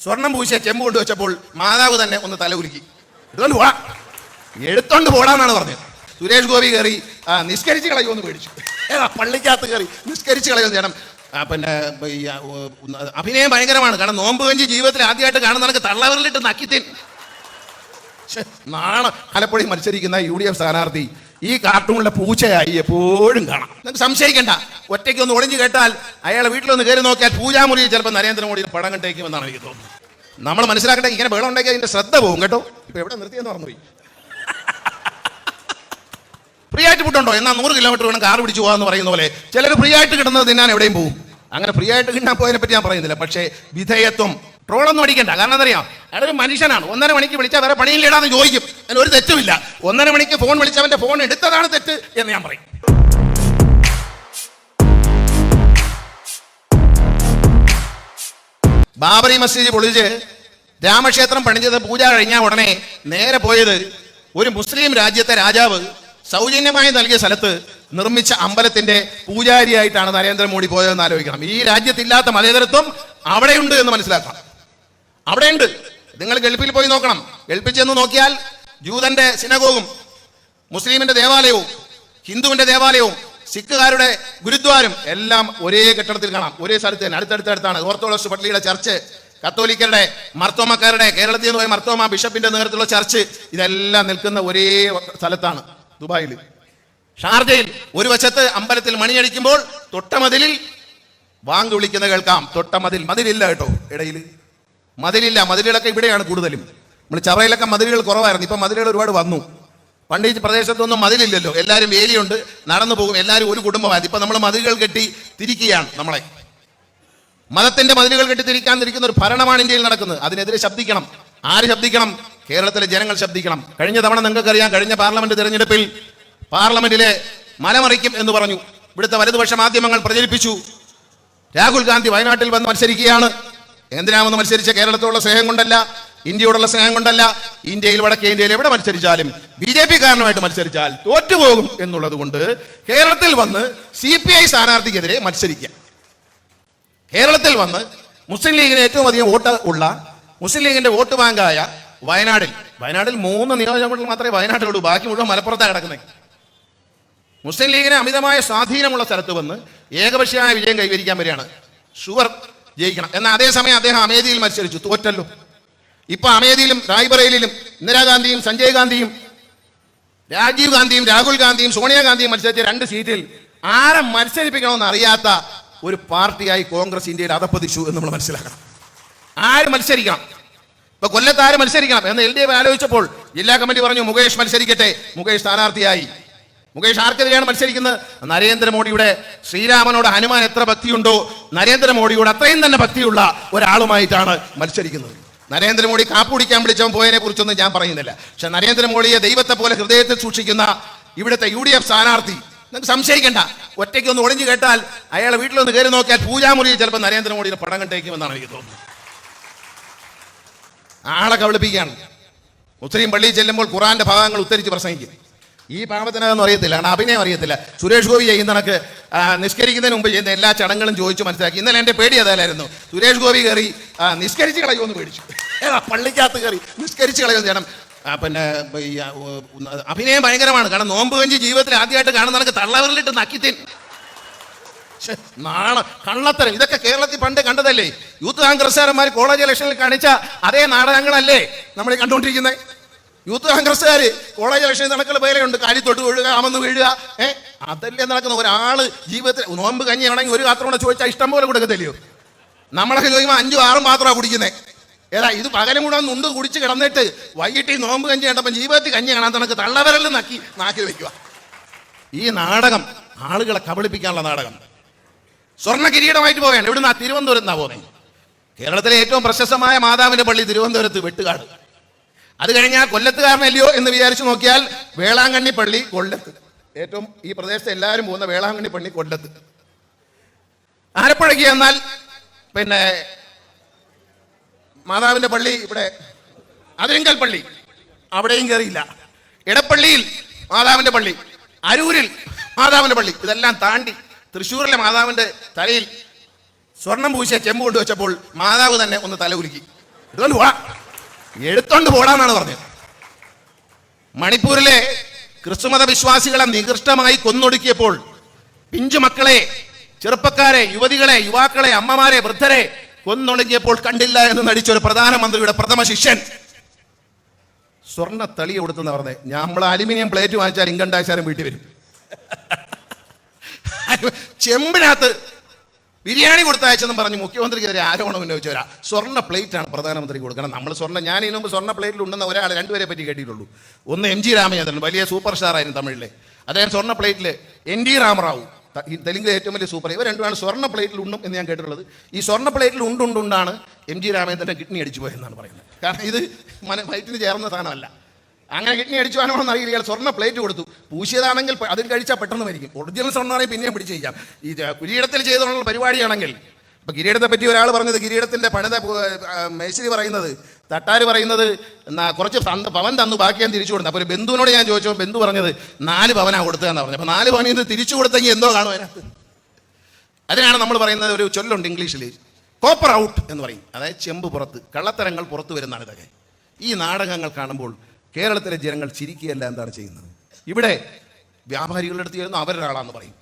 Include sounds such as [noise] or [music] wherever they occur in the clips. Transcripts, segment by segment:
സ്വർണം പൂശിയ ചെമ്പ് കൊണ്ട് വെച്ചപ്പോൾ മാതാവ് തന്നെ ഒന്ന് തല ഉരുക്കി എടുത്തോണ്ട് പോടാ. എടുത്തോണ്ട് പോടാന്നാണ് പറഞ്ഞത്. സുരേഷ് ഗോപി കയറി ആ, കളയോ കളയുമെന്ന് പേടിച്ചു. ഏതാ പള്ളിക്കകത്ത് കയറി നിഷ്കരിച്ച് കളയുമെന്ന് ചെയ്യണം. പിന്നെ അഭിനയം ഭയങ്കരമാണ്. കാരണം നോമ്പ് കഞ്ചി ജീവിതത്തിൽ ആദ്യമായിട്ട് കാണുന്ന നിനക്ക് തള്ളവരിലിട്ട് നക്കിത്തിൻ. നാളെ ആലപ്പുഴയിൽ മത്സരിക്കുന്ന യു ഡി എഫ് സ്ഥാനാർത്ഥി ഈ കാർട്ടൂണിലെ പൂച്ചയായി എപ്പോഴും കാണാം. നിങ്ങൾക്ക് സംശയിക്കണ്ട. ഒറ്റയ്ക്ക് ഒന്ന് ഒളിഞ്ഞു കേട്ടാൽ അയാളെ വീട്ടിലൊന്ന് കയറി നോക്കിയാൽ പൂജാമുറിയിൽ ചിലപ്പോൾ നരേന്ദ്രമോദിയുടെ പടം കണ്ടേക്കുമെന്നാണ് എനിക്ക് തോന്നുന്നത്. നമ്മൾ മനസ്സിലാക്കട്ടെ ഇങ്ങനെ ബഹളം ഉണ്ടെങ്കിൽ അതിന്റെ ശ്രദ്ധ പോകും കേട്ടോ. ഇപ്പൊ എവിടെ നിർത്തിയെന്ന് പറഞ്ഞു ഫ്രീ ആയിട്ട് വിട്ടുണ്ടോ എന്നാൽ നൂറ് കിലോമീറ്റർ വേണം കാർ പിടിച്ചു പോകാന്ന് പറയുന്ന പോലെ ചിലർ ഫ്രീ ആയിട്ട് കിട്ടുന്നത് തിന്നാൻ എവിടെയും പോകും. അങ്ങനെ ഫ്രീ ആയിട്ട് കിട്ടാൻ പോയതിനെ പറ്റി ഞാൻ പറയുന്നില്ല. പക്ഷേ വിധേയത്വം ട്രോളൊന്നും അടിക്കണ്ട. കാരണം എന്തറിയാം? അയാളൊരു മനുഷ്യനാണ്. ഒന്നര മണിക്ക് വിളിച്ചാൽ വേറെ പണിയിലിടാന്ന് ചോദിക്കും. അതിന് ഒരു തെറ്റുമില്ല. ഒന്നര മണിക്ക് ഫോൺ വിളിച്ചവന്റെ ഫോൺ എടുത്തതാണ് തെറ്റ് എന്ന് ഞാൻ പറയും. ബാബറി മസ്ജിദ് പൊളിച്ച് രാമക്ഷേത്രം പണിഞ്ഞത് പൂജ കഴിഞ്ഞ ഉടനെ നേരെ പോയത് ഒരു മുസ്ലിം രാജ്യത്തെ രാജാവ് സൗജന്യമായി നൽകിയ സ്ഥലത്ത് നിർമ്മിച്ച അമ്പലത്തിന്റെ പൂജാരിയായിട്ടാണ് നരേന്ദ്രമോദി പോയതെന്ന് ആലോചിക്കണം. ഈ രാജ്യത്തില്ലാത്ത മതേതരത്വം അവിടെയുണ്ട് എന്ന് മനസ്സിലാക്കണം അവിടെയുണ്ട്. നിങ്ങൾ ഗൾഫിൽ പോയി നോക്കണം. ഗൾഫിൽ ചെന്ന് നോക്കിയാൽ ജൂതന്റെ സിനഗോഗും മുസ്ലിമിന്റെ ദേവാലയവും ഹിന്ദുവിന്റെ ദേവാലയവും സിഖുകാരുടെ ഗുരുദ്വാരം എല്ലാം ഒരേ കെട്ടിടത്തിൽ കാണാം. ഒരേ സ്ഥലത്ത് തന്നെ. അടുത്തടുത്തടുത്താണ്. ഓർത്തഡോക്സ് പള്ളിയുടെ ചർച്ച് കത്തോലിക്കരുടെ മർത്തോമക്കാരുടെ കേരളത്തിൽ നിന്ന് പോയ മർത്തോമ ബിഷപ്പിന്റെ നേതൃത്വത്തിലുള്ള ചർച്ച് ഇതെല്ലാം നിൽക്കുന്ന ഒരേ സ്ഥലത്താണ് ദുബായിൽ. ഷാർജയിൽ ഒരു വശത്ത് അമ്പലത്തിൽ മണിയടിക്കുമ്പോൾ തൊട്ടമതിലിൽ വാങ്ക് വിളിക്കുന്ന കേൾക്കാം. തൊട്ടമതിൽ മതിലില്ല കേട്ടോ ഇടയിൽ. മതിലില്ല മതിലുകളൊക്കെ ഇവിടെയാണ് കൂടുതലും. നമ്മൾ ചവറയിലൊക്കെ മതിലുകൾ കുറവായിരുന്നു ഇപ്പം മതിലുകൾ ഒരുപാട് വന്നു. പണ്ട് ഈ പ്രദേശത്തൊന്നും മതിലില്ലല്ലോ. എല്ലാവരും വേലിയുണ്ട് നടന്നു പോകും എല്ലാവരും ഒരു കുടുംബമായിരുന്നു. ഇപ്പം നമ്മൾ മതിലുകൾ കെട്ടി തിരിക്കുകയാണ് നമ്മളെ. മതത്തിന്റെ മതിലുകൾ കെട്ടി തിരിക്കാൻ തിരിക്കുന്ന ഒരു ഭരണമാണ് ഇന്ത്യയിൽ നടക്കുന്നത്. അതിനെതിരെ ശബ്ദിക്കണം. ആര് ശബ്ദിക്കണം? കേരളത്തിലെ ജനങ്ങൾ ശബ്ദിക്കണം. കഴിഞ്ഞ തവണ നിങ്ങൾക്കറിയാം കഴിഞ്ഞ പാർലമെന്റ് തിരഞ്ഞെടുപ്പിൽ പാർലമെന്റിലെ മലമറിക്കും എന്ന് പറഞ്ഞു. ഇവിടുത്തെ വലതുപക്ഷ മാധ്യമങ്ങൾ പ്രചരിപ്പിച്ചു. രാഹുൽ ഗാന്ധി വയനാട്ടിൽ വന്ന് മത്സരിക്കുകയാണ്. എന്തിനാമെന്ന് മത്സരിച്ച കേരളത്തോടുള്ള സ്നേഹം കൊണ്ടല്ല ഇന്ത്യയോടുള്ള സ്നേഹം കൊണ്ടല്ല ഇന്ത്യയിൽ വടക്കേ ഇന്ത്യയിൽ എവിടെ മത്സരിച്ചാലും ബി ജെ പി കാരണമായിട്ട് മത്സരിച്ചാൽ തോറ്റുപോകും എന്നുള്ളത് കൊണ്ട് കേരളത്തിൽ വന്ന് സി പി ഐ സ്ഥാനാർത്ഥിക്കെതിരെ മത്സരിക്കുക കേരളത്തിൽ വന്ന് മുസ്ലിം ലീഗിന് ഏറ്റവും അധികം വോട്ട് ഉള്ള മുസ്ലിം ലീഗിന്റെ വോട്ട് ബാങ്കായ വയനാടിൽ. വയനാടിൽ മൂന്ന് നിയോജകമണ്ഡലം മാത്രമേ വയനാട്ടിലുള്ളൂ ബാക്കി മുഴുവൻ മലപ്പുറത്താണ് കിടക്കുന്നത് മുസ്ലിം ലീഗിന് അമിതമായ സ്വാധീനമുള്ള സ്ഥലത്ത് വന്ന് ഏകപക്ഷീയമായ വിജയം കൈവരിക്കാൻ വരികയാണ്. ഷുവർ ജയിക്കണം. എന്നാൽ അതേസമയം അദ്ദേഹം അമേധിയിൽ മത്സരിച്ചു. തോറ്റല്ലോ. ഇപ്പൊ അമേധിയിലും റായ്ബറേലിലും ഇന്ദിരാഗാന്ധിയും സഞ്ജയ് ഗാന്ധിയും രാജീവ് ഗാന്ധിയും രാഹുൽ ഗാന്ധിയും സോണിയാഗാന്ധിയും മത്സരിച്ച രണ്ട് സീറ്റിൽ ആരെ മത്സരിപ്പിക്കണമെന്ന് അറിയാത്ത ഒരു പാർട്ടിയായി കോൺഗ്രസ് ഇന്ത്യയിൽ അതപ്പതിച്ചു എന്ന് നമ്മൾ മനസ്സിലാക്കണം. ആര് മത്സരിക്കണം? ഇപ്പൊ കൊല്ലത്ത് ആര് മത്സരിക്കണം? എന്ന് എൽ ഡി എഫ് ആലോചിച്ചപ്പോൾ ജില്ലാ കമ്മിറ്റി പറഞ്ഞു മുകേഷ് മത്സരിക്കട്ടെ. മുകേഷ് സ്ഥാനാർത്ഥിയായി. മുകേഷ് ആർക്കെതിരെയാണ് മത്സരിക്കുന്നത്? നരേന്ദ്രമോദിയുടെ ശ്രീരാമനോട് ഹനുമാൻ എത്ര ഭക്തിയുണ്ടോ നരേന്ദ്രമോദിയോട് അത്രയും തന്നെ ഭക്തിയുള്ള ഒരാളുമായിട്ടാണ് മത്സരിക്കുന്നത്. നരേന്ദ്രമോദി കാപ്പുടിക്കാൻ വിളിച്ചവൻ പോയതിനെ കുറിച്ചൊന്നും ഞാൻ പറയുന്നില്ല. പക്ഷെ നരേന്ദ്രമോദിയെ ദൈവത്തെ പോലെ ഹൃദയത്തിൽ സൂക്ഷിക്കുന്ന ഇവിടുത്തെ യു ഡി എഫ് സ്ഥാനാർത്ഥി നിങ്ങൾക്ക് സംശയിക്കണ്ട. ഒറ്റയ്ക്ക് ഒന്ന് ഒളിഞ്ഞു കേട്ടാൽ അയാളെ വീട്ടിലൊന്ന് കയറി നോക്കിയാൽ പൂജാമുറിയിൽ ചിലപ്പോൾ നരേന്ദ്രമോദിയുടെ പടം കണ്ടേക്കുമെന്നാണ് എനിക്ക് തോന്നുന്നത്. ആളെ കബളിപ്പിക്കുകയാണ്. മുസ്ലിം പള്ളിയിൽ ചെല്ലുമ്പോൾ ഖുറാന്റെ ഭാഗങ്ങൾ ഉത്തരിച്ച് പ്രസംഗിക്കും. ഈ പാപത്തിനകം അറിയത്തില്ല കാരണം അഭിനയം അറിയത്തില്ല. സുരേഷ് ഗോപി ചെയ്യുന്ന കണക്ക് നിഷ്കരിക്കുന്നതിന് മുമ്പ് ചെയ്യുന്ന എല്ലാ ചടങ്ങുകളും ചോദിച്ചു മനസ്സിലാക്കി. ഇന്നലെ എന്റെ പേടി അതല്ലായിരുന്നു. സുരേഷ് ഗോപി കയറി നിഷ്കരിച്ച് കളയുമെന്ന് പേടിച്ചു. പള്ളിക്കകത്ത് കയറി നിഷ്കരിച്ച് കളയുമെന്ന് ചെയ്യണം. പിന്നെ അഭിനയം ഭയങ്കരമാണ്. കാരണം നോമ്പ് കഞ്ചി ജീവിതത്തിൽ ആദ്യമായിട്ട് കാണുന്ന കണക്ക് തള്ളവരിലിട്ട് നക്കിത്തിൻ. നാളെ കള്ളത്തരം. ഇതൊക്കെ കേരളത്തിൽ പണ്ട് കണ്ടതല്ലേ? യൂത്ത് കോൺഗ്രസ്സുകാരന്മാർ കോളേജ് ഇലക്ഷനിൽ കാണിച്ച അതേ നാടകങ്ങളല്ലേ നമ്മൾ കണ്ടുകൊണ്ടിരിക്കുന്നത്? യൂത്ത് കോൺഗ്രസ്സുകാർ കോളേജ് ഇലക്ഷൻ നടക്കുന്ന പേരെയുണ്ട് കാലി തൊട്ട് വീഴുക ആമെന്ന് വീഴുക. ഏ? അതല്ലേ നടക്കുന്ന ഒരാൾ ജീവിതത്തിൽ നോമ്പ് കഞ്ഞി ആണെങ്കിൽ ഒരു പാത്രം കൂടെ ചോദിച്ചാൽ ഇഷ്ടം പോലെ കൊടുക്കത്തില്ലയോ? നമ്മളൊക്കെ ചോദിക്കുമ്പോൾ അഞ്ചും ആറും പാത്രമാണ് കുടിക്കുന്നത് ഏതാ ഇത് പകലും കൂടെ നുണ്ട് കുടിച്ച് കിടന്നിട്ട് വൈകിട്ട് ഈ നോമ്പ് കഞ്ഞി കണ്ടപ്പോൾ ജീവിതത്തിൽ കഞ്ഞി കാണാൻ തനക്ക് തള്ളവരലും നക്കി നാക്കി വയ്ക്കുക ഈ നാടകം ആളുകളെ കബളിപ്പിക്കാനുള്ള നാടകം. സ്വർണ കിരീടമായിട്ട് പോവുകയാണ്. ഇവിടുന്ന് എന്നാ പോകുന്നത് കേരളത്തിലെ ഏറ്റവും പ്രശസ്തമായ മാതാവിന്റെ പള്ളി തിരുവനന്തപുരത്ത് വെട്ടുകാട്. അത് കഴിഞ്ഞാൽ കൊല്ലത്തുകാരനല്ലയോ എന്ന് വിചാരിച്ചു നോക്കിയാൽ വേളാങ്കണ്ണി പള്ളി കൊല്ലത്ത്. ഏറ്റവും ഈ പ്രദേശത്ത് എല്ലാവരും പോകുന്ന വേളാങ്കണ്ണി പള്ളി കൊല്ലത്ത്. ആലപ്പുഴയ്ക്ക് എന്നാൽ പിന്നെ മാതാവിന്റെ പള്ളി ഇവിടെ. അതിരിങ്കൽ പള്ളി. അവിടെയും കയറിയില്ല ഇടപ്പള്ളിയിൽ മാതാവിന്റെ പള്ളി. അരൂരിൽ മാതാവിന്റെ പള്ളി. ഇതെല്ലാം താണ്ടി തൃശ്ശൂരിലെ മാതാവിന്റെ തലയിൽ സ്വർണം പൂശിയ ചെമ്പ് കൊണ്ടുവച്ചപ്പോൾ മാതാവ് തന്നെ ഒന്ന് തല ഉരുക്കി ഇതുകൊണ്ട് പോടാ. എടുത്തോണ്ട് പോടാന്നാണ് പറഞ്ഞത്. മണിപ്പൂരിലെ ക്രിസ്തുമത വിശ്വാസികളെ നികൃഷ്ടമായി കൊന്നൊടുക്കിയപ്പോൾ പിഞ്ചു മക്കളെ ചെറുപ്പക്കാരെ യുവതികളെ യുവാക്കളെ അമ്മമാരെ വൃദ്ധരെ കൊന്നൊടുങ്ങിയപ്പോൾ കണ്ടില്ല എന്ന് നടിച്ച ഒരു പ്രധാനമന്ത്രിയുടെ പ്രഥമ ശിഷ്യൻ. സ്വർണ തളി കൊടുത്തെന്ന് പറഞ്ഞത് നമ്മൾ അലുമിനിയം പ്ലേറ്റ് വാങ്ങിച്ചാൽ ഇൻകം ടാക്സ് വീട്ടിൽ വരും. [laughs] ചെമ്പിനകത്ത് ബിരിയാണി കൊടുത്തയച്ചെന്ന് പറഞ്ഞ് മുഖ്യമന്ത്രിക്കെതിരെ ആരോപണം ഉന്നയിച്ചവരാ സ്വർണ ആണ് പ്രധാനമന്ത്രി കൊടുക്കണം. നമ്മൾ സ്വർണ ഞാൻ ഇതിനു മുമ്പ് സ്വർണ പ്ലേറ്റിൽ ഉണ്ടെന്ന ഒരാൾ രണ്ടുപേരെ പറ്റി കേട്ടിട്ടുള്ളൂ. ഒന്ന് എം ജി രാമചന്ദ്രൻ വലിയ സൂപ്പർ സ്റ്റാർ ആയിരുന്നു തമിഴിലെ. അദ്ദേഹം സ്വർണ പ്ലേറ്റിൽ എൻ ഡി രാമറാവു തെലുങ്കിലെ ഏറ്റവും വലിയ സൂപ്പർ ഇവർ രണ്ടുമാണ് സ്വർണ പ്ലേറ്റിൽ ഉണ്ടും എന്ന് ഞാൻ കേട്ടിട്ടുള്ളത്. ഈ സ്വർണ പ്ലേറ്റിൽ ഉണ്ടുണ്ടുണ്ടാണ് എം ജി രാമചന്ദ്രൻ കിഡ്നി അടിച്ചു പോയെന്നാണ് പറയുന്നത്. കാരണം ഇത് മന വയറ്റിന് ചേർന്ന സാധനമല്ല. അങ്ങനെ കിഡ്നി അടിച്ചു പോകാനോന്ന് അറിയില്ല. സ്വർണ പ്ലേറ്റ് കൊടുത്തു. പൂശിയതാണെങ്കിൽ അതിൽ കഴിച്ചാൽ പെട്ടെന്ന് മരിക്കും. ഒറിജിനൽ സ്വർണമാണെങ്കിൽ പിന്നെയും പിടിച്ച് ചെയ്യാം ഈ കിരീടത്തിൽ ചെയ്തുള്ള പരിപാടിയാണെങ്കിൽ. ഇപ്പൊ കിരീടത്തെ പറ്റി ഒരാൾ പറഞ്ഞത് കിരീടത്തിന്റെ പണിത മേശരി പറയുന്നത് തട്ടാര് പറയുന്നത് കുറച്ച് പവൻ തന്നു ബാക്കി ഞാൻ തിരിച്ചു കൊടുത്തു. അപ്പോൾ ഒരു ബന്ധുവിനോട് ഞാൻ ചോദിച്ചപ്പോൾ ബന്ധു പറഞ്ഞത് നാല് പവനാ കൊടുത്തതെന്ന് പറഞ്ഞു അപ്പോൾ നാല് പവനിൽ നിന്ന് തിരിച്ചു കൊടുത്തെങ്കിൽ എന്തോ കാണും അതിനകത്ത്. അതിനാണ് നമ്മൾ പറയുന്നത് ഒരു ചൊല്ലുണ്ട് ഇംഗ്ലീഷിൽ കോപ്പർ ഔട്ട് എന്ന് പറയും. അതായത് ചെമ്പ് പുറത്ത് കള്ളത്തരങ്ങൾ പുറത്തു വരുന്നതാണ് ഇതൊക്കെ. ഈ നാടകങ്ങൾ കാണുമ്പോൾ കേരളത്തിലെ ജനങ്ങൾ ചിരിക്കുകയല്ല എന്താണ് ചെയ്യുന്നത്? ഇവിടെ വ്യാപാരികളുടെ അടുത്ത് ചെല്ലുന്ന അവരൊരാളാന്ന് പറയും.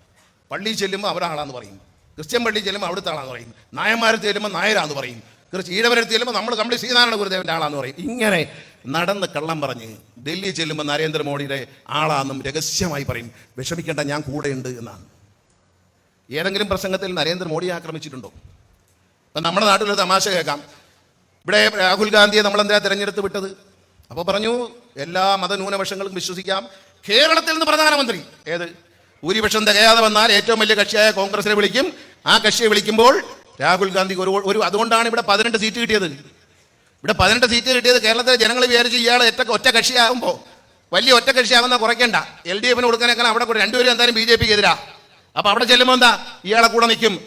പള്ളിയിൽ ചെല്ലുമ്പോൾ അവരാളാന്ന് പറയും. ക്രിസ്ത്യൻ പള്ളിയിൽ ചെല്ലുമ്പോൾ അവിടുത്തെ ആളാന്ന് പറയും. നായന്മാരെ ചെല്ലുമ്പോൾ നായരാന്ന് പറയും. കൃഷി ഈഴവരത്ത് ചെല്ലുമ്പോൾ നമ്മൾ നമ്മൾ ശ്രീനാരായണ ഗുരുദേവന്റെ ആളാന്ന് പറയും. ഇങ്ങനെ നടന്ന് കള്ളം പറഞ്ഞ് ഡൽഹി ചെല്ലുമ്പോൾ നരേന്ദ്രമോദിയുടെ ആളാന്നും രഹസ്യമായി പറയും. വിഷമിക്കേണ്ട ഞാൻ കൂടെയുണ്ട് എന്നാണ്. ഏതെങ്കിലും പ്രസംഗത്തിൽ നരേന്ദ്രമോദിയെ ആക്രമിച്ചിട്ടുണ്ടോ? ഇപ്പം നമ്മുടെ നാട്ടിലൊരു തമാശ കേൾക്കാം. ഇവിടെ രാഹുൽ ഗാന്ധിയെ നമ്മളെന്താ തിരഞ്ഞെടുത്ത് വിട്ടത്? അപ്പോൾ പറഞ്ഞു എല്ലാ മതന്യൂനപക്ഷങ്ങളും വിശ്വസിക്കാം. കേരളത്തിൽ നിന്ന് പ്രധാനമന്ത്രി. ഏത്? ഭൂരിപക്ഷം തികയാതെ വന്നാൽ ഏറ്റവും വലിയ കക്ഷിയായ കോൺഗ്രസിനെ വിളിക്കും. ആ കക്ഷിയെ വിളിക്കുമ്പോൾ രാഹുൽ ഗാന്ധി ഒരു ഒരു അതുകൊണ്ടാണ് ഇവിടെ പതിനെട്ട് സീറ്റ് കിട്ടിയത്. ഇവിടെ പതിനെട്ട് സീറ്റ് കിട്ടിയത് കേരളത്തിലെ ജനങ്ങൾ വിചാരിച്ച് ഇയാൾ ഒറ്റ ഒറ്റ കക്ഷിയാകുമ്പോൾ വലിയ ഒറ്റ കക്ഷിയാകുന്ന കുറയ്ക്കണ്ട. എൽ ഡി എഫിന് കൊടുക്കാനേക്കാൾ അവിടെ രണ്ടുപേരും എന്തായാലും ബി ജെ പിക്ക് എതിരാ അപ്പോൾ അവിടെ ചെല്ലുമ്പോൾ എന്താ? ഇയാളെ കൂടെ നിൽക്കും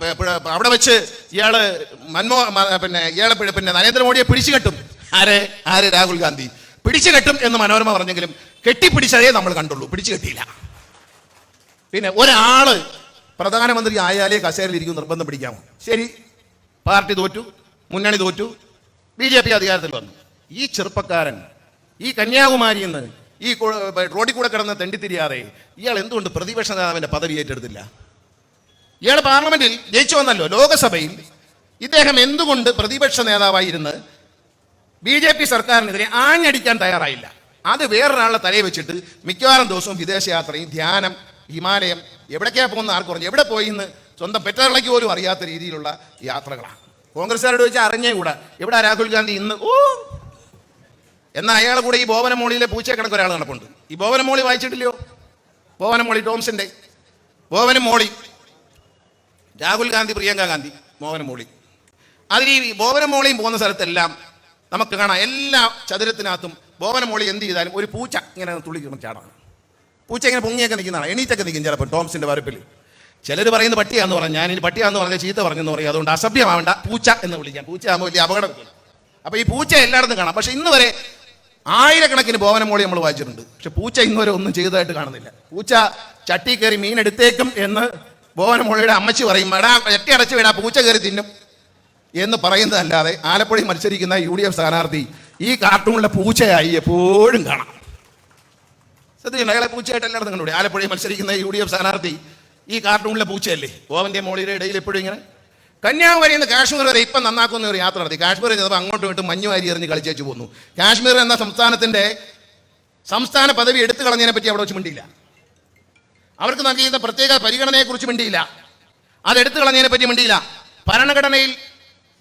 പ- അവിടെ വെച്ച് ഇയാൾ മൻമോ പിന്നെ ഇയാളെ പിന്നെ നരേന്ദ്രമോദിയെ പിടിച്ചു കെട്ടും. ആര്? ആര്? രാഹുൽ ഗാന്ധി. പിടിച്ചു കെട്ടും എന്ന് മനോരമ പറഞ്ഞെങ്കിലും കെട്ടിപ്പിടിച്ചതേ നമ്മൾ കണ്ടുള്ളൂ. പിടിച്ചു കെട്ടിയില്ല. പിന്നെ ഒരാൾ പ്രധാനമന്ത്രി ആയാലേ കസേരയിൽ ഇരിക്കും നിർബന്ധം പിടിക്കാമോ ശരി. പാർട്ടി തോറ്റു മുന്നണി തോറ്റു ബി ജെ പി അധികാരത്തിൽ വന്നു. ഈ ചെറുപ്പക്കാരൻ ഈ കന്യാകുമാരി നിന്ന് ഈ റോഡിൽ കൂടെ കിടന്ന് തെണ്ടിത്തിരിയാതെ ഇയാൾ എന്തുകൊണ്ട് പ്രതിപക്ഷ നേതാവിന്റെ പദവി ഏറ്റെടുത്തില്ല? ഇയാൾ പാർലമെന്റിൽ ജയിച്ചു വന്നല്ലോ ലോകസഭയിൽ. ഇദ്ദേഹം എന്തുകൊണ്ട് പ്രതിപക്ഷ നേതാവായിരുന്ന്? ബി ജെ പി സർക്കാരിനെതിരെ ആഞ്ഞടിക്കാൻ തയ്യാറായില്ല. അത് വേറൊരാളുടെ തലയിൽ വെച്ചിട്ട് മിക്കവാറും ദിവസവും വിദേശയാത്രയും ധ്യാനം ഹിമാലയം എവിടേക്കാ പോകുന്ന ആർക്ക് പറഞ്ഞു എവിടെ പോയി എന്ന് സ്വന്തം പെറ്ററിളയ്ക്ക് പോലും അറിയാത്ത രീതിയിലുള്ള യാത്രകളാണ്. കോൺഗ്രസ്സുകാരോട് ചോദിച്ചാൽ അറിഞ്ഞേ കൂടാ. എവിടെ രാഹുൽ ഗാന്ധി ഇന്ന്? ഓ! എന്നാൽ അയാളെ കൂടെ ഈ ബോവനമോളിയിലെ പൂച്ച കണക്ക് ഒരാൾ നടപ്പുണ്ട് ഈ ബോവനമോളി വായിച്ചിട്ടില്ലയോ? ബോവനമോളി ടോംസിന്റെ ബോവനമോളി രാഹുൽ ഗാന്ധി പ്രിയങ്ക ഗാന്ധി മോഹനമോളി അതിൽ ഈ ബോവനമോളിയും പോകുന്ന സ്ഥലത്തെല്ലാം നമുക്ക് കാണാം എല്ലാ ചതുരത്തിനകത്തും ബോവനമോളി എന്ത് ചെയ്താലും ഒരു പൂച്ച ഇങ്ങനെ തുള്ളി ചാടാണ്. പൂച്ച ഇങ്ങനെ പൊങ്ങിയൊക്കെ നിൽക്കുന്നതാണ്. എണീറ്റൊക്കെ നിൽക്കും ചിലപ്പോൾ ടോംസിന്റെ വരപ്പിൽ ചിലർ പറയുന്നത് പട്ടിയാന്ന് പറഞ്ഞു ഞാൻ പട്ടിയാന്ന് പറഞ്ഞാൽ ചീത്ത പറഞ്ഞെന്ന് പറയും. അതുകൊണ്ട് അസഭ്യമാവേണ്ട പൂച്ച എന്ന് വിളിക്കാം. പൂച്ച ആകുമ്പോൾ വലിയ അപകടം അപ്പോൾ ഈ പൂച്ച എല്ലായിടത്തും കാണാം. പക്ഷേ ഇന്ന് വരെ ആയിരക്കണക്കിന് ബോവനമോളി നമ്മൾ വായിച്ചിട്ടുണ്ട്. പക്ഷെ പൂച്ച ഇന്ന് വരെ ഒന്നും ചെയ്തതായിട്ട് കാണുന്നില്ല. പൂച്ച ചട്ടി കയറി മീൻ എടുത്തേക്കും എന്ന് ബോവനമോളിയുടെ അമ്മച്ചി പറയും എടാ ചട്ടി അടച്ചു വീടാ പൂച്ച കയറി തിന്നും. എന്ന് പറയുന്നതല്ലാതെ ആലപ്പുഴയിൽ മത്സരിക്കുന്ന യു ഡി എഫ് സ്ഥാനാർത്ഥി ഈ കാർട്ടൂണിലെ പൂച്ചയായി എപ്പോഴും കാണാം. ശ്രദ്ധിക്കണം അയാളെ പൂച്ചയായിട്ട് എല്ലായിടത്തും ആലപ്പുഴയിൽ മത്സരിക്കുന്ന യു ഡി എഫ് സ്ഥാനാർത്ഥി ഈ കാർട്ടൂണിലെ പൂച്ചയല്ലേ? ഗോവന്റെ മോളിയുടെ ഇടയിൽ എപ്പോഴും ഇങ്ങനെ. കന്യാകുമാരിയിൽ നിന്ന് കാശ്മീർ വരെ ഇപ്പം നന്നാക്കുന്ന ഒരു യാത്ര നടത്തി. കാശ്മീർ ചെന്നപ്പോൾ അങ്ങോട്ടും ഇങ്ങോട്ടും മഞ്ഞു വാരി എറിഞ്ഞ് കളിച്ചേച്ചു പോന്നു. കാശ്മീർ എന്ന സംസ്ഥാനത്തിന്റെ സംസ്ഥാന പദവി എടുത്തു കളഞ്ഞതിനെ പറ്റി അവിടെ വെച്ച് മിണ്ടിയില്ല. അവർക്ക് നൽകിയിരുന്ന പ്രത്യേക പരിഗണനയെക്കുറിച്ച് മിണ്ടിയില്ല. അത് എടുത്തു കളഞ്ഞതിനെ പറ്റി മിണ്ടിയില്ല. ഭരണഘടനയിൽ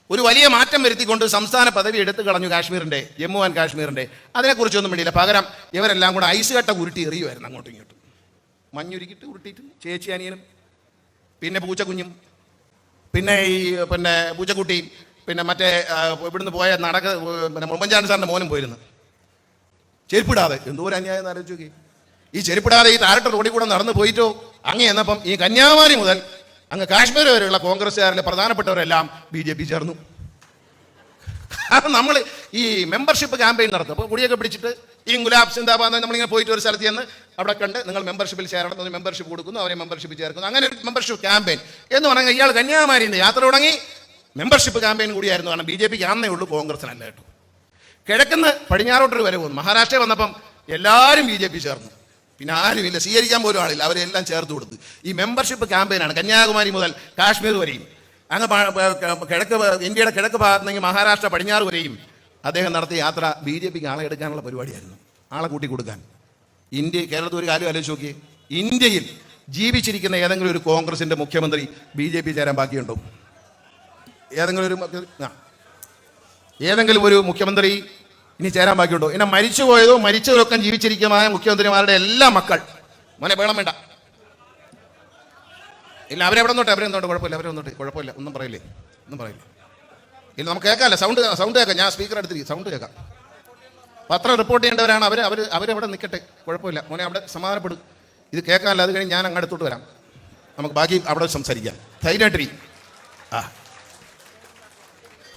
ഒരു വലിയ മാറ്റം വരുത്തിക്കൊണ്ട് സംസ്ഥാന പദവി എടുത്തു കളഞ്ഞു കാശ്മീരിന്റെ ജമ്മു ആൻഡ് കാശ്മീരിന്റെ അതിനെക്കുറിച്ചൊന്നും വേണ്ടിയില്ല പകരം ഇവരെല്ലാം കൂടെ ഐസ് കട്ട ഉരുട്ടി എറിയുമായിരുന്നു അങ്ങോട്ടും ഇങ്ങോട്ടും. മഞ്ഞുരുക്കിട്ട് ഉരുട്ടിയിട്ട് ചേച്ചി അനിയനും പിന്നെ പൂച്ചക്കുഞ്ഞും പിന്നെ ഈ പിന്നെ പൂച്ചക്കുട്ടിയും പിന്നെ മറ്റേ ഇവിടുന്ന് പോയ നടക്ക പിന്നെ മുമ്പൻചാണ്ടി സാറിന്റെ മോനും പോയിരുന്നു. ചെരുപ്പിടാതെ. എന്തോ ഒരു അന്യായം എന്ന് ആലോചിച്ചു ഈ ചെരുപ്പിടാതെ ഈ താരട്ട റോഡിൽ കൂടെ നടന്നു പോയിട്ടോ? അങ്ങനെ എന്നപ്പം ഈ കന്യാകുമാരി മുതൽ അങ്ങ് കാശ്മീർ വരെയുള്ള കോൺഗ്രസ്സുകാരിലെ പ്രധാനപ്പെട്ടവരെല്ലാം ബി ജെ പി ചേർന്നു. കാരണം നമ്മൾ ഈ മെമ്പർഷിപ്പ് ക്യാമ്പയിൻ നടത്തും. അപ്പോൾ കുടിയൊക്കെ പിടിച്ചിട്ട് ഈ ഗുലാബ് സിന്ദാബാദ് നമ്മളിങ്ങനെ പോയിട്ട് ഒരു സ്ഥലത്ത് ചെന്ന് അവിടെ കണ്ട് നിങ്ങൾ മെമ്പർഷിപ്പിൽ ചേരണം എന്ന് മെമ്പർഷിപ്പ് കൊടുക്കുന്നു അവരെ മെമ്പർഷിപ്പ് ചേർക്കുന്നു. അങ്ങനെ ഒരു മെമ്പർഷിപ്പ് ക്യാമ്പയിൻ എന്ന് പറഞ്ഞാൽ ഇയാൾ കന്യാകുമാരിയിൽ യാത്ര തുടങ്ങി. മെമ്പർഷിപ്പ് ക്യാമ്പയിൻ കൂടിയായിരുന്നു കാരണം ബി ജെ പിക്ക് ആന്നേ ഉള്ളൂ കോൺഗ്രസിനല്ല കേട്ടോ. കിഴക്കുന്ന് പടിഞ്ഞാറോട്ടൊരു വരെ പോകുന്നു മഹാരാഷ്ട്രയിൽ വന്നപ്പം എല്ലാവരും ബി ജെ പി ചേർന്നു. പിന്നെ ആരുമില്ല. സ്വീകരിക്കാൻ പോലും ആളില്ല. അവരെല്ലാം ചേർത്ത് കൊടുത്ത്. ഈ മെമ്പർഷിപ്പ് ക്യാമ്പയിനാണ് കന്യാകുമാരി മുതൽ കാശ്മീർ വരെയും. അങ്ങ് കിഴക്ക് ഇന്ത്യയുടെ കിഴക്ക് ഭാഗത്ത് നിന്ന് മഹാരാഷ്ട്ര പടിഞ്ഞാറ് വരെയും അദ്ദേഹം നടത്തിയ യാത്ര ബി ജെ പിക്ക് ആളെ എടുക്കാനുള്ള പരിപാടിയായിരുന്നു. ആളെ കൂട്ടി കൊടുക്കാൻ. ഇന്ത്യ കേരളത്തിൽ ഒരു കാര്യം ആലോചിച്ച് നോക്കിയേ. ഇന്ത്യയിൽ ജീവിച്ചിരിക്കുന്ന ഏതെങ്കിലും ഒരു കോൺഗ്രസിന്റെ മുഖ്യമന്ത്രി ബി ജെ പി ചേരാൻ ബാക്കിയുണ്ടോ? ഏതെങ്കിലും ഒരു ഏതെങ്കിലും ഒരു മുഖ്യമന്ത്രി ഇനി ചേരാൻ ബാക്കിയുണ്ടോ? മരിച്ചു പോയതോ മരിച്ചവരൊക്കെ ജീവിച്ചിരിക്കുന്നതായ മുഖ്യമന്ത്രിമാരുടെ എല്ലാ മക്കൾ. മോനെ വേണം വേണ്ട. ഇല്ല അവരെവിടെ നോട്ടെ അവരെ നോട്ടെ കുഴപ്പമില്ല അവരെ നോട്ടെ കുഴപ്പമില്ല ഒന്നും പറയില്ലേ? ഒന്നും പറയില്ല? ഇല്ല നമുക്ക് കേൾക്കാമല്ലോ. സൗണ്ട് സൗണ്ട് കേൾക്കാം. ഞാൻ സ്പീക്കർ എടുത്തിരിക്കും സൗണ്ട് കേൾക്കാം. പത്രം റിപ്പോർട്ട് ചെയ്യേണ്ടവരാണ്. അവർ അവർ അവരവിടെ നിൽക്കട്ടെ കുഴപ്പമില്ല. മോനെ അവിടെ സമാധാനപ്പെടും. ഇത് കേൾക്കാമല്ലോ അത് കഴിഞ്ഞ് ഞാൻ അങ്ങ് അടുത്തോട്ട് വരാം. നമുക്ക് ബാക്കി അവിടെ സംസാരിക്കാം. ധൈര്യമായിട്ടിരിക്കും ആ.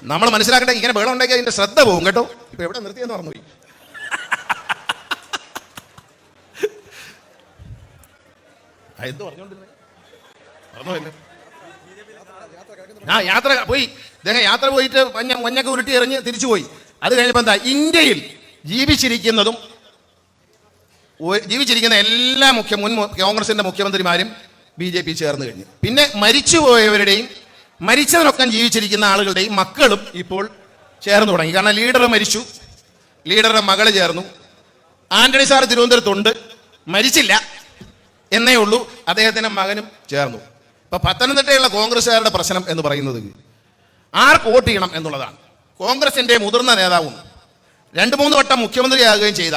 നമ്മൾ മനസ്സിലാക്കട്ടെ ഇങ്ങനെ ബഹളം ഉണ്ടാക്കി അതിന്റെ ശ്രദ്ധ പോകും കേട്ടോ? ഇപ്പൊ എവിടെ നിർത്തിയെന്ന് പറഞ്ഞുപോയി ആ, യാത്ര പോയി. ഇദ്ദേഹം യാത്ര പോയിട്ട് മഞ്ഞൊക്കെ ഉരുട്ടി എറിഞ്ഞ് തിരിച്ചു പോയി. അത് കഴിഞ്ഞപ്പോൾ എന്താ ഇന്ത്യയിൽ ജീവിച്ചിരിക്കുന്നതും ജീവിച്ചിരിക്കുന്ന എല്ലാ മുഖ്യ മുൻ കോൺഗ്രസിന്റെ മുഖ്യമന്ത്രിമാരും ബി ജെ പി ചേർന്ന് കഴിഞ്ഞു. പിന്നെ മരിച്ചുപോയവരുടെയും മരിച്ചവരൊക്കെ ജീവിച്ചിരിക്കുന്ന ആളുകളുടെയും മക്കളും ഇപ്പോൾ ചേർന്ന് തുടങ്ങി. കാരണം ലീഡർ മരിച്ചു. ലീഡറുടെ മകൾ ചേർന്നു. ആന്റണി സാർ തിരുവനന്തപുരത്തുണ്ട്. മരിച്ചില്ല. എന്നേ ഉള്ളൂ. അദ്ദേഹത്തിന്റെ മകനും ചേർന്നു. ഇപ്പൊ പത്തനംതിട്ടയുള്ള കോൺഗ്രസ്സുകാരുടെ പ്രശ്നം എന്ന് പറയുന്നത് ആർക്ക് വോട്ട് ചെയ്യണം എന്നുള്ളതാണ്. കോൺഗ്രസിന്റെ മുതിർന്ന നേതാവും രണ്ട് മൂന്ന് വട്ടം മുഖ്യമന്ത്രിയാകുകയും ചെയ്ത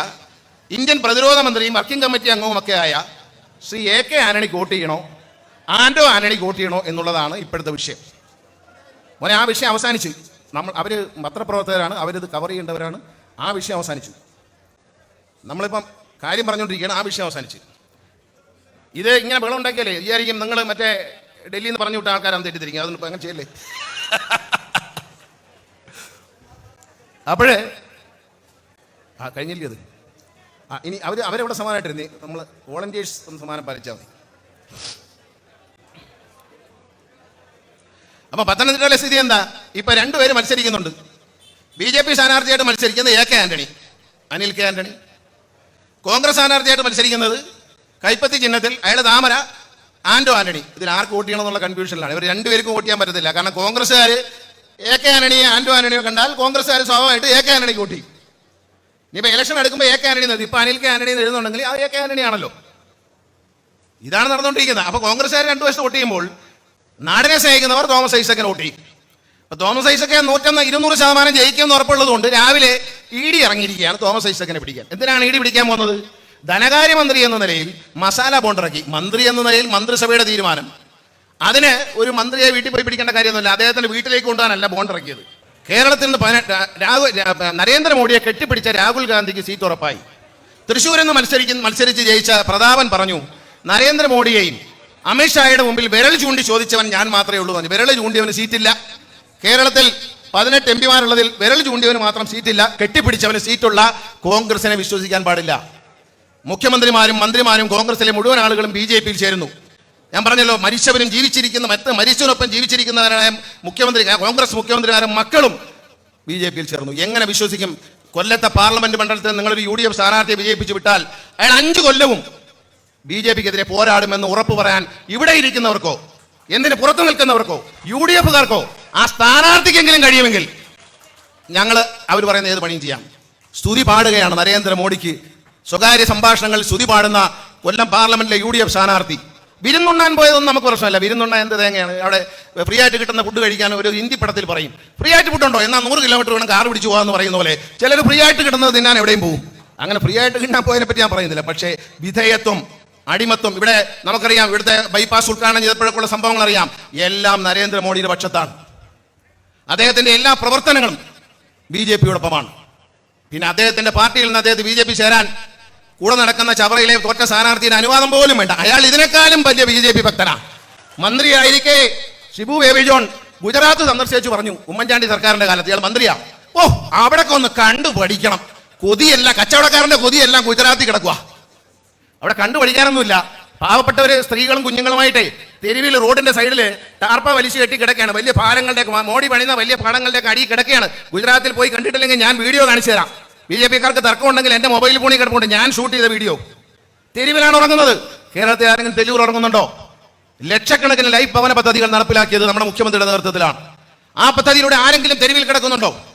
ഇന്ത്യൻ പ്രതിരോധ മന്ത്രിയും വർക്കിംഗ് കമ്മിറ്റി അംഗവുമൊക്കെ ആയ ശ്രീ എ കെ ആന്റണിക്ക് വോട്ട് ചെയ്യണോ? ആന്റോ ആന്റണിക്ക് വോട്ട് ചെയ്യണോ എന്നുള്ളതാണ് ഇപ്പോഴത്തെ വിഷയം. മോനെ ആ വിഷയം അവസാനിച്ചു. നമ്മൾ അവർ പത്രപ്രവർത്തകരാണ് അവരിത് കവർ ചെയ്യേണ്ടവരാണ്. ആ വിഷയം അവസാനിച്ചു. നമ്മളിപ്പം കാര്യം പറഞ്ഞുകൊണ്ടിരിക്കുകയാണ് ആ വിഷയം അവസാനിച്ചു. ഇത് ഇങ്ങനെ വെള്ളം ഉണ്ടാക്കിയാലേ വിചാരിക്കും നിങ്ങൾ മറ്റേ ഡൽഹിയിൽ നിന്ന് പറഞ്ഞു വിട്ട ആൾക്കാരാണ് തെറ്റിദ്ധരിക്കുക അതൊന്നും ഇപ്പം അങ്ങനെ ചെയ്യല്ലേ? [laughs] അപ്പോഴേ ആ കഴിഞ്ഞില്ലേ അത്? ആ ഇനി അവർ അവരെവിടെ സമാനമായിട്ടിരുന്നേ? നമ്മൾ വോളണ്ടിയേഴ്സ് സമാനം പാലിച്ചാൽ മതി. അപ്പൊ പത്തനംതിട്ടയിലെ സ്ഥിതി എന്താ? ഇപ്പൊ രണ്ടുപേര് മത്സരിക്കുന്നുണ്ട്. ബി ജെ പി സ്ഥാനാർത്ഥിയായിട്ട് മത്സരിക്കുന്നത് A K Antony Anil K Antony. Congress സ്ഥാനാർത്ഥിയായിട്ട് മത്സരിക്കുന്നത് കൈപ്പത്തി ചിഹ്നത്തിൽ അയാളുടെ താമര ആന്റോ ആന്റണി. ഇതിൽ ആർക്ക് വോട്ട് ചെയ്യണം എന്നുള്ള കൺഫ്യൂഷനിലാണ് ഇവർ രണ്ടുപേർക്കും വോട്ട് ചെയ്യാൻ പറ്റത്തില്ല. കാരണം കോൺഗ്രസ്സുകാർ എ കെ ആന്റണിയെ ആന്റോ ആന്റണിയോ കണ്ടാൽ കോൺഗ്രസ്സുകാർ സ്വാഭാവികമായിട്ട് എ കെ ആന്റണിക്ക് വോട്ട് ചെയ്യും. ഇനിയിപ്പോൾ ഇലക്ഷൻ എടുക്കുമ്പോൾ എ കെ ആന്റണി എഴുതി. ഇപ്പൊ അനിൽ കെ ആന്റണി എഴുതുന്നുണ്ടെങ്കിൽ അത് എ കെ ആന്റണി ആണല്ലോ ഇതാണ് നടന്നുകൊണ്ടിരിക്കുന്നത്. അപ്പോൾ കോൺഗ്രസ്സുകാർ രണ്ടു വശത്ത് വോട്ട് ചെയ്യുമ്പോൾ നാടിനെ സ്നേഹിക്കുന്നവർ തോമസ് ഐസക്കിന് വോട്ട് ചെയ്യും. അപ്പൊ തോമസ് ഐസക്കെ നൂറ്റൊന്ന് ഇരുന്നൂറ് ശതമാനം ജയിക്കുമെന്ന് ഉറപ്പുള്ളത് കൊണ്ട് രാവിലെ ഇ ഡി ഇറങ്ങിയിരിക്കുകയാണ് തോമസ് ഐസക്കിനെ പിടിക്കാൻ. എന്തിനാണ് ഇ ഡി പിടിക്കാൻ പോകുന്നത്? ധനകാര്യമന്ത്രി എന്ന നിലയിൽ മസാല ബോണ്ടിറക്കി മന്ത്രി എന്ന നിലയിൽ മന്ത്രിസഭയുടെ തീരുമാനം. അതിന് ഒരു മന്ത്രിയെ വീട്ടിൽ പോയി പിടിക്കേണ്ട കാര്യമൊന്നുമില്ല. അദ്ദേഹത്തിന്റെ വീട്ടിലേക്ക് കൊണ്ടുപോകാനല്ല ബോണ്ട് ഇറക്കിയത്. കേരളത്തിൽ നിന്ന് പതിനെട്ട് രാഹുൽ നരേന്ദ്രമോദിയെ കെട്ടിപ്പിടിച്ച രാഹുൽ ഗാന്ധിക്ക് സീറ്റ് ഉറപ്പായി. തൃശ്ശൂരിൽ നിന്ന് മത്സരിക്കുന്ന മത്സരിച്ച് ജയിച്ച പ്രതാപൻ പറഞ്ഞു നരേന്ദ്രമോദിയെയും അമിത്ഷായുടെ മുമ്പിൽ വിരൽ ചൂണ്ടി ചോദിച്ചവൻ ഞാൻ മാത്രമേ ഉള്ളൂ പറഞ്ഞു. വിരൽ ചൂണ്ടിയവന് സീറ്റില്ല. കേരളത്തിൽ പതിനെട്ട് എം പിമാരുള്ളതിൽ വിരൽ ചൂണ്ടിയവന് മാത്രം സീറ്റില്ല. കെട്ടിപ്പിടിച്ചവന് സീറ്റുള്ള കോൺഗ്രസിനെ വിശ്വസിക്കാൻ പാടില്ല. മുഖ്യമന്ത്രിമാരും മന്ത്രിമാരും കോൺഗ്രസിലെ മുഴുവൻ ആളുകളും ബി ജെ പിയിൽ ചേരുന്നു. ഞാൻ പറഞ്ഞല്ലോ മരിച്ചവരും ജീവിച്ചിരിക്കുന്ന മറ്റ് മരിച്ചവനൊപ്പം ജീവിച്ചിരിക്കുന്നവരായ മുഖ്യമന്ത്രി കോൺഗ്രസ് മുഖ്യമന്ത്രിമാരും മക്കളും ബി ജെ പിയിൽ ചേർന്നു. എങ്ങനെ വിശ്വസിക്കും? കൊല്ലത്തെ പാർലമെന്റ് മണ്ഡലത്തിൽ നിങ്ങളൊരു യു ഡി എഫ് സ്ഥാനാർത്ഥിയെ വിജയിപ്പിച്ചു വിട്ടാൽ അയാൾ അഞ്ച് കൊല്ലവും ബി ജെ പിക്കെതിരെ പോരാടുമെന്ന് ഉറപ്പ് പറയാൻ ഇവിടെ ഇരിക്കുന്നവർക്കോ എന്തിന് പുറത്തു നിൽക്കുന്നവർക്കോ യു ഡി എഫുകാർക്കോ ആ സ്ഥാനാർത്ഥിക്കെങ്കിലും കഴിയുമെങ്കിൽ ഞങ്ങൾ അവർ പറയുന്ന ഏത് പണിയും ചെയ്യാം. സ്തുതി പാടുകയാണ് നരേന്ദ്രമോദിക്ക്. സ്വകാര്യ സംഭാഷണങ്ങളിൽ സ്തുതി പാടുന്ന കൊല്ലം പാർലമെന്റിലെ യു ഡി എഫ് സ്ഥാനാർത്ഥി. വിരുന്നുണ്ണാൻ പോയതൊന്നും നമുക്ക് പ്രശ്നമല്ല. വിരുന്നുണ്ണാൻ എന്ത് തേങ്ങയാണ്? അവിടെ ഫ്രീ ആയിട്ട് കിട്ടുന്ന ഫുഡ് കഴിക്കാൻ ഒരു ഹിന്ദി പടത്തിൽ പറയും. ഫ്രീ ആയിട്ട് ഫുഡ് ഉണ്ടോ എന്നാൽ നൂറ് കിലോമീറ്റർ വേണം കാർ പിടിച്ചു പോകാമെന്ന് പറയുന്ന പോലെ ചിലർ ഫ്രീ ആയിട്ട് കിട്ടുന്നത് തിന്നാൻ എവിടെയും പോകും അങ്ങനെ ഫ്രീ ആയിട്ട് കിട്ടാൻ പോയതിനെ പറ്റി ഞാൻ പറയുന്നില്ല. പക്ഷേ വിധേയത്വം അടിമത്വം. ഇവിടെ നമുക്കറിയാം ഇവിടുത്തെ ബൈപ്പാസ് ഉദ്ഘാടനം ചെയ്തപ്പോഴൊക്കെയുള്ള സംഭവങ്ങൾ അറിയാം. എല്ലാം നരേന്ദ്രമോദിയുടെ പക്ഷത്താണ്. അദ്ദേഹത്തിന്റെ എല്ലാ പ്രവർത്തനങ്ങളും ബി ജെ പിയോടൊപ്പമാണ്. പിന്നെ അദ്ദേഹത്തിന്റെ പാർട്ടിയിൽ നിന്ന് അദ്ദേഹത്തെ ബി ജെ പി ചേരാൻ കൂടെ നടക്കുന്ന ചവറയിലെ തോറ്റ സ്ഥാനാർത്ഥിയുടെ അനുവാദം പോലും വേണ്ട. അയാൾ ഇതിനേക്കാളും വലിയ ബി ജെ പി ഭക്തനാണ്. മന്ത്രിയായിരിക്കെ ഷിബു ബേബി ഗുജറാത്ത് സന്ദർശിച്ചു പറഞ്ഞു ഉമ്മൻചാണ്ടി സർക്കാരിന്റെ കാലത്ത് ഇയാൾ മന്ത്രിയാ. ഓ അവിടൊക്കെ ഒന്ന് കണ്ടു പഠിക്കണം കൊതിയല്ല കച്ചവടക്കാരന്റെ കൊതിയെല്ലാം ഗുജറാത്തിൽ കിടക്കുക അവിടെ കണ്ടു പഠിക്കാനൊന്നുമില്ല. പാവപ്പെട്ടവര് സ്ത്രീകളും കുഞ്ഞുങ്ങളുമായിട്ട് തെരുവിൽ റോഡിന്റെ സൈഡിൽ ടാർപ്പ വലിച്ചു കെട്ടി കിടക്കുകയാണ്. വലിയ പാലങ്ങളുടെ മോടി പണിയുന്ന വലിയ പാടങ്ങളുടെ അടി കിടക്കുകയാണ്. ഗുജറാത്തിൽ പോയി കണ്ടിട്ടില്ലെങ്കിൽ ഞാൻ വീഡിയോ കാണിച്ചു തരാം. ബി ജെ പിക്കാർക്ക് തർക്കമുണ്ടെങ്കിൽ എന്റെ മൊബൈൽ ഫോണിൽ കിടപ്പുണ്ട്. ഞാൻ ഷൂട്ട് ചെയ്ത വീഡിയോ. തെരുവിലാണ് ഉറങ്ങുന്നത്. കേരളത്തിൽ ആരെങ്കിലും തെരുവിൽ ഉറങ്ങുന്നുണ്ടോ? ലക്ഷക്കണക്കിന് ലൈഫ് ഭവന പദ്ധതികൾ നടപ്പിലാക്കിയത് നമ്മുടെ മുഖ്യമന്ത്രിയുടെ നേതൃത്വത്തിലാണ്. ആ പദ്ധതിയിലൂടെ ആരെങ്കിലും തെരുവിൽ കിടക്കുന്നുണ്ടോ?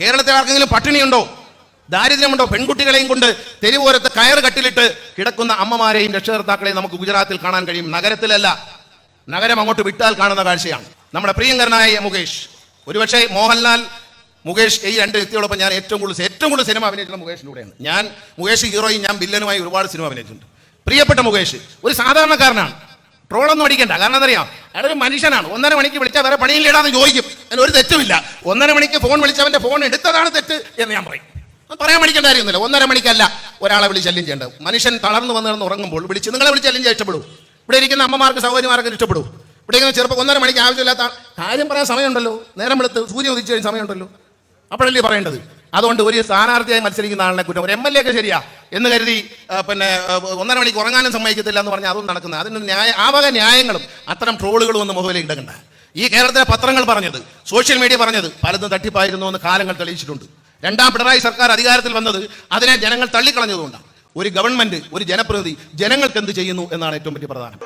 കേരളത്തിൽ ആർക്കെങ്കിലും പട്ടിണിയുണ്ടോ? ദാരിദ്ര്യമുണ്ടോ? പെൺകുട്ടികളെയും കൊണ്ട് തെരുവോരത്ത് കയർ കട്ടിലിട്ട് കിടക്കുന്ന അമ്മമാരെയും രക്ഷകർത്താക്കളെയും നമുക്ക് ഗുജറാത്തിൽ കാണാൻ കഴിയും. നഗരത്തിലല്ല നഗരം അങ്ങോട്ട് വിട്ടാൽ കാണുന്ന കാഴ്ചയാണ്. നമ്മുടെ പ്രിയങ്കരനായ മുകേഷ്. ഒരുപക്ഷെ മോഹൻലാൽ മുകേഷ് ഈ രണ്ട് വ്യക്തികളൊപ്പം ഞാൻ ഏറ്റവും കൂടുതൽ ഏറ്റവും കൂടുതൽ സിനിമ അഭിനയിക്കുന്ന മുകേഷിന്റെ കൂടെയാണ്. ഞാൻ മുകേഷ് ഹീറോയും ഞാൻ വില്ലനുമായി ഒരുപാട് സിനിമ അഭിനയിച്ചിട്ടുണ്ട്. പ്രിയപ്പെട്ട മുകേഷ് ഒരു സാധാരണക്കാരനാണ്. ട്രോളൊന്നും അടിക്കണ്ട. കാരണം എന്തറിയാം അയാൾ ഒരു മനുഷ്യനാണ്. ഒന്നര മണിക്ക് വിളിച്ചാൽ വേറെ പണിയില്ലേടാന്ന് ചോദിക്കും. അതിന് ഒരു തെറ്റുമില്ല. ഒന്നര മണിക്ക് ഫോൺ വിളിച്ചവന്റെ ഫോൺ എടുത്തതാണ് തെറ്റ് എന്ന് ഞാൻ പറയും. പറയാൻ മണിക്കേണ്ട കാര്യമൊന്നുമില്ല. ഒന്നര മണിക്കല്ല ഒരാളെ വിളിച്ച് ശല്യം ചെയ്യേണ്ടത്. മനുഷ്യൻ തളർന്നു വന്ന് കിടന്ന് ഉറങ്ങുമ്പോൾ വിളിച്ച് നിങ്ങളെ വിളിച്ച് ശല്യം ചെയ്യാൻ ഇഷ്ടപ്പെടും ഇവിടെ ഇരിക്കുന്ന അമ്മമാർക്ക് സൗകര്യമാർക്ക് ഇഷ്ടപ്പെടും ഇവിടെ ഇങ്ങനെ ചെറുപ്പം ഒന്നര മണിക്ക് ആവശ്യമില്ലാത്ത കാര്യം പറയാൻ സമയമുണ്ടല്ലോ. നേരം വെളുത്ത് സൂര്യ ഉദിച്ചു കഴിഞ്ഞ സമയമുണ്ടല്ലോ. അപ്പോഴല്ലേ പറയേണ്ടത്? അതുകൊണ്ട് ഒരു സ്ഥാനാർത്ഥിയായി മത്സരിക്കുന്ന ആളിനെ കുറ്റം. ഒരു എം എൽ എ ഒക്കെ ശരിയാ. എന്ന് കരുതി പിന്നെ ഒന്നര മണിക്ക് ഉറങ്ങാനും സമ്മതിക്കത്തില്ല എന്ന് പറഞ്ഞാൽ അതും നടക്കുന്നത് അതിന് ന്യായ ആ വക ന്യായങ്ങളും അത്തരം ട്രോളുകളും ഒന്നും മുഖവിലേക്ക് ഇടകണ്ട ഈ കേരളത്തിലെ പത്രങ്ങൾ പറഞ്ഞത് സോഷ്യൽ മീഡിയ പറഞ്ഞത് പലതും തട്ടിപ്പായിരുന്നു എന്ന് കാലങ്ങൾ തെളിയിച്ചിട്ടുണ്ട്. രണ്ടാം പിണറായി സർക്കാർ അധികാരത്തിൽ വന്നത് അതിനെ ജനങ്ങൾ തള്ളിക്കളഞ്ഞതുകൊണ്ടാണ്. ഒരു ഗവൺമെന്റ് ഒരു ജനപ്രതിനിധി ജനങ്ങൾക്ക് എന്ത് ചെയ്യുന്നു എന്നാണ് ഏറ്റവും വലിയ പ്രധാനം.